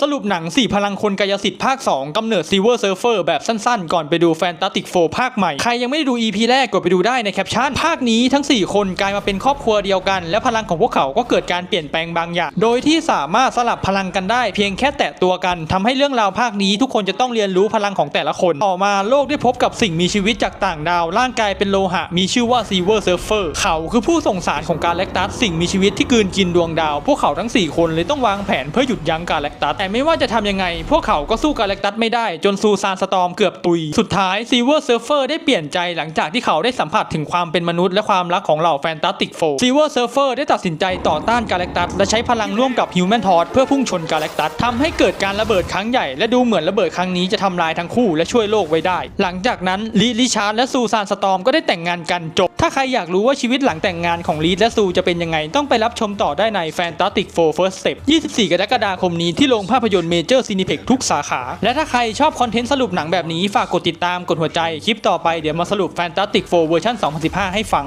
สรุปหนัง 4 พลังคนกายสิทธิ์ภาค 2 กำเนิด Silver Surfer แบบสั้นๆ ก่อนไปดู Fantastic Four ภาคใหม่ ใครยังไม่ได้ดู EP แรกกดไปดูได้ในแคปชั่น ภาคนี้ทั้ง 4 คนกลายมาเป็นครอบครัวเดียวกัน และพลังของพวกเขาก็เกิดการเปลี่ยนแปลงบางอย่าง โดยที่สามารถสลับพลังกันได้เพียงแค่แตะตัวกันทำให้เรื่องราวภาคนี้ทุกคนจะต้องเรียนรู้พลังของแต่ละคน ต่อมาโลกได้พบกับสิ่งมีชีวิตจากต่างดาว ร่างกายเป็นโลหะ มีชื่อว่า Silver Surfer เวอร์เขาคือผู้ส่งสารของกาแล็กตัสสิ่งมีชีวิตที่กืนกินดวงดาว พวกเขาทั้ง 4 คนเลยต้องวางแผนเพื่อหยุดยั้งกาแล็กตัสแต่ไม่ว่าจะทำยังไง พวกเขาก็สู้กาแล็กตัสไม่ได้ จนซูซานสตอมเกือบตุย สุดท้าย Silver Surfer ได้เปลี่ยนใจหลังจากที่เขาได้สัมผัสถึงความเป็นมนุษย์และความรักของเหล่าแฟนตาติกโฟ Silver Surfer ได้ตัดสินใจต่อต้านกาแล็กตัสและใช้พลังร่วมกับ Human Torch เพื่อพุ่งชนกาแล็กตัสทำให้เกิดการระเบิดครั้งใหญ่และดูเหมือนระเบิดครั้งนี้จะทำลายทั้งคู่และช่วยโลกไว้ได้ หลังจากนั้นลีดลิชาร์ดและซูซานสตอมก็ได้แต่งงานกันจบ ถ้าใครอยากรู้ว่าชีวิตหลังแต่งงานของลีดและซูจะเป็นยังไงต้องไปรับชมต่อได้ใน Fantastic Four First Step 24 กรกฎาคมนี้ที่โรงภาพยนตร์เมเจอร์ซีนิเพ็กทุกสาขา และถ้าใครชอบคอนเทนต์สรุปหนังแบบนี้ ฝากกดติดตามกดหัวใจ คลิปต่อไปเดี๋ยวมาสรุป Fantastic Four เวอร์ชัน2015 ให้ฟัง